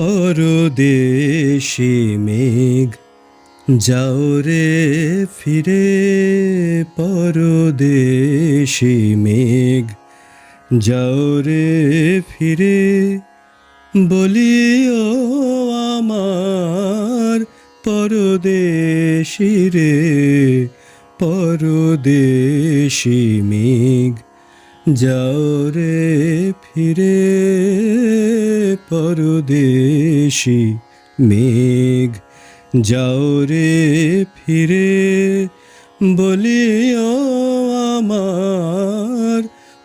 পরদেশি মেঘ। যাও রে ফিরে, পরদেশি মেঘ। যাও রে ফিরে, বলিও আমার পরদেশি রে, পরদেশি মেঘ। যাও রে ফিরে পরদেশি মেঘ যাও রে ফিরে বলিও আমার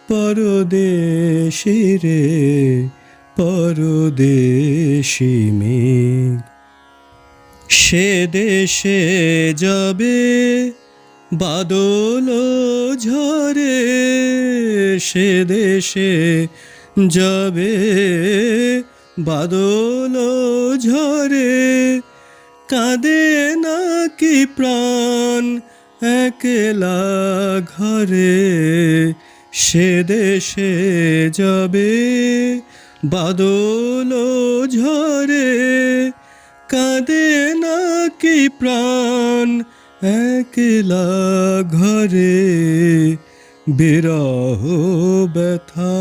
পরদেশি রে, পরদেশি মেঘ। সে দেশে যাবে বাদল ঝরে সে দেশে যাবে। বাদল ঝরে কাঁদে নাকি প্রাণ একলা ঘরে? সে দেশে যাবে। বাদল ঝরে কাঁদে নাকি প্রাণ একলা ঘরে বিরহ ব্যথা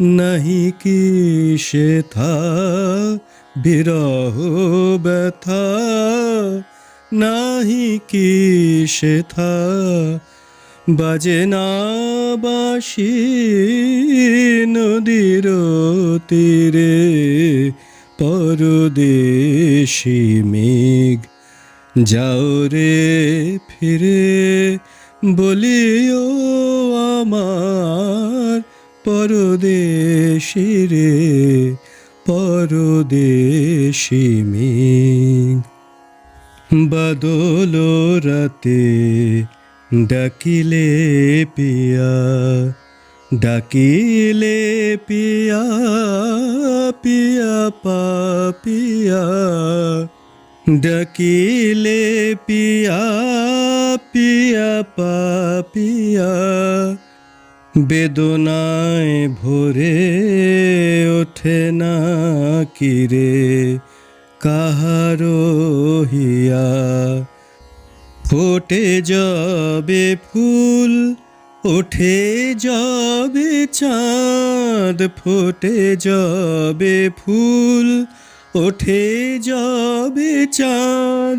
নাহি কি শেথা বিরহ ব্যথা নাহি কি শেথা বাজে না বাসি নদীর তীরে, পরদেশি মেঘ যাও রে ফিরে, বলিও আমার পরদেশি রে, পরদেশি মেঘ। বাদল রাতে ডাকিলে পিয়া ডাকিলে পিয়া পিয়া পাপিয়া ডাকিলে পিয়া পিয়া পাপিয়া বেদনায় ভরে ওঠে না কিরে কাহারো হিয়া? ফোটে যাবে ফুল, ওঠে যাবে চাঁদ, ফোটে যাবে ফুল ওঠে যাবে চাঁদ,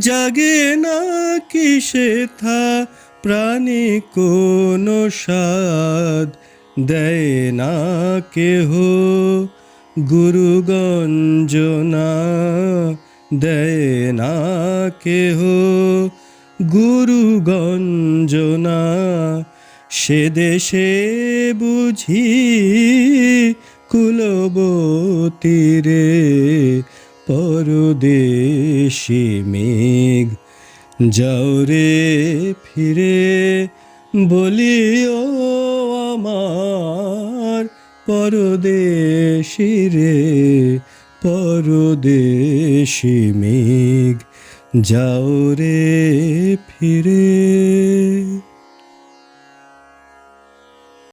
জাগে না কি শেথা প্রাণী কোন স্বাদ দেয় না কেহ। গুরু গঞ্জনা দেয় না কেহ। গুরু গঞ্জনা সে দেশে বুঝি কুলবতীরে পরদেশি মেঘ। যাও রে ফিরে, বলিও আমার পরদেশি রে, পরদেশি মেঘ। যাও রে ফিরে।